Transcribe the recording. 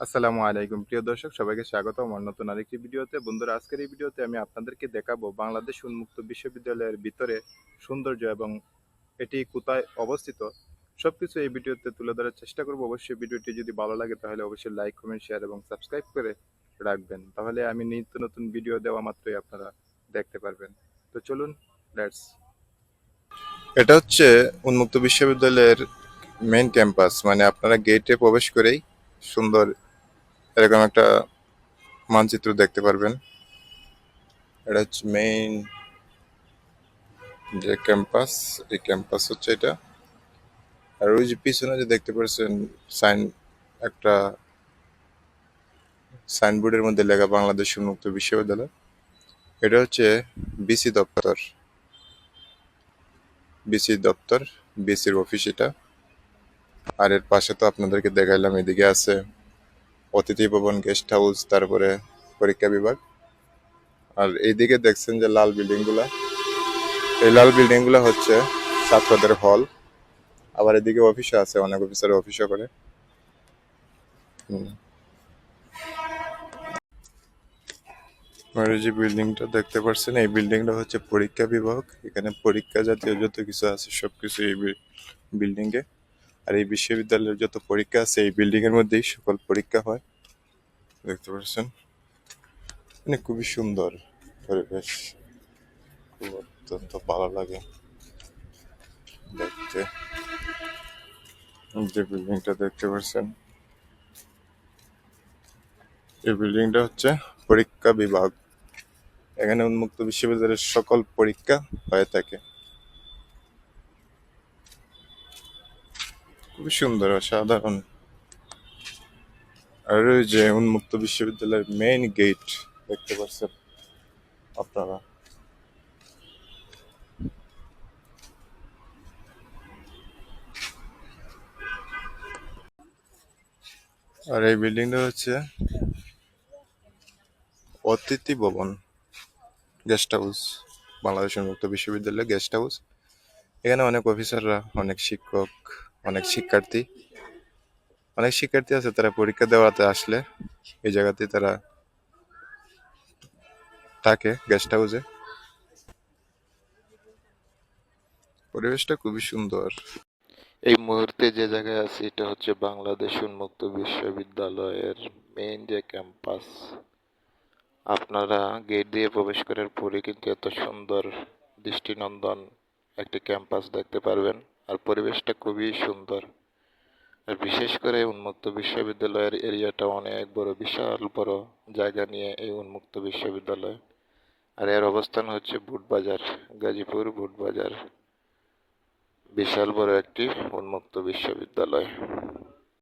আসসালামু আলাইকুম। প্রিয় দর্শক, সবাইকে স্বাগত আমার নতুন আরেকটি ভিডিওতে। বন্ধুরা, আজকের এই ভিডিওতে আমি আপনাদেরকে দেখাবো বাংলাদেশ উন্মুক্ত বিশ্ববিদ্যালয়ের ভিতরে সৌন্দর্য এবং এটি কোথায় অবস্থিত। সবকিছু এই ভিডিওতে তুলে ধরার চেষ্টা করব। অবশ্যই ভিডিওটি যদি ভালো লাগে, তাহলে অবশ্যই লাইক, কমেন্ট, শেয়ার এবং সাবস্ক্রাইব করে রাখবেন। তাহলে আমি নিত্য নতুন ভিডিও দেওয়া মাত্রই আপনারা দেখতে পারবেন। তো চলুন, লেটস। এটা হচ্ছে উন্মুক্ত বিশ্ববিদ্যালয়ের মেন ক্যাম্পাস। মানে আপনারা গেটে প্রবেশ করেই সুন্দর এরকম একটা মানচিত্র দেখতে পারবেন। এটা হচ্ছে মেইন যে ক্যাম্পাস এই ক্যাম্পাস হচ্ছে এটা। আর ওই যে পিছনে যে দেখতে পাচ্ছেন সাইন একটা সাইনবোর্ডের মধ্যে লেখা বাংলাদেশ উন্মুক্ত বিশ্ববিদ্যালয়। এটা হচ্ছে বিসি দপ্তর। বিসি দপ্তর বিসির অফিস এটা। আর এর পাশে তো আপনাদেরকে দেখাইলাম, এদিকে আছে অতিথি ভবন গেস্ট হাউস তারপরে পরীক্ষা বিভাগ। আর এইদিকে দেখছেন যে লাল বিল্ডিংগুলা এই লাল বিল্ডিংগুলা হচ্ছে ছাত্রদের হল। আবার এদিকে অফিসও আছে, অনেক অফিসার অফিসও করে। যে বিল্ডিংটা দেখতে পাচ্ছেন, এই বিল্ডিংটা হচ্ছে পরীক্ষা বিভাগ। এখানে পরীক্ষা জাতীয় যত কিছু আছে, সবকিছু এই বিল্ডিং এ আর এই বিশ্ববিদ্যালয়ের যত পরীক্ষা আছে, এই বিল্ডিং এর মধ্যেই সকল পরীক্ষা হয়। দেখতে পাচ্ছেন? মানে খুবই সুন্দর পরিবেশ। খুব অত্যন্ত ভালো লাগে দেখতে। যে বিল্ডিংটা দেখতে পাচ্ছেন? এই বিল্ডিংটা হচ্ছে পরীক্ষা বিভাগ। এখানে উন্মুক্ত বিশ্ববিদ্যালয়ের সকল পরীক্ষা হয়ে থাকে। খুবই সুন্দর, অসাধারণ। আর যে উন্মুক্ত বিশ্ববিদ্যালয়ের মেইন গেট দেখতে পাচ্ছেন আপনারা। আর এই বিল্ডিংটা হচ্ছে অতিথি ভবন গেস্ট হাউস বাংলাদেশ উন্মুক্ত বিশ্ববিদ্যালয় গেস্ট হাউস এখানে অনেক অফিসাররা অনেক শিক্ষক অনেক শিক্ষার্থী। অনেক শিক্ষার্থী আছে, তারা পরীক্ষা দেওয়াতে আসলে এই জায়গাতে তারা থাকে গেস্ট হাউসে পরিবেশটা খুবই সুন্দর। এই মুহূর্তে যে জায়গায় আছি, এটা হচ্ছে বাংলাদেশ উন্মুক্ত বিশ্ববিদ্যালয়ের মেইন যে ক্যাম্পাস আপনারা গেট দিয়ে প্রবেশ করার পরে কিন্তু এত সুন্দর দৃষ্টিনন্দন একটি ক্যাম্পাস দেখতে পারবেন। আর পরিবেশটা খুবই সুন্দর। আর বিশেষ করে উন্মুক্ত বিশ্ববিদ্যালয়ের এরিয়াটা অনেক বড়, বিশাল বড় জায়গা নিয়ে এই উন্মুক্ত বিশ্ববিদ্যালয়। আর এর অবস্থান হচ্ছে বুটবাজার, গাজীপুর বুটবাজার। বিশাল বড় একটি উন্মুক্ত বিশ্ববিদ্যালয়।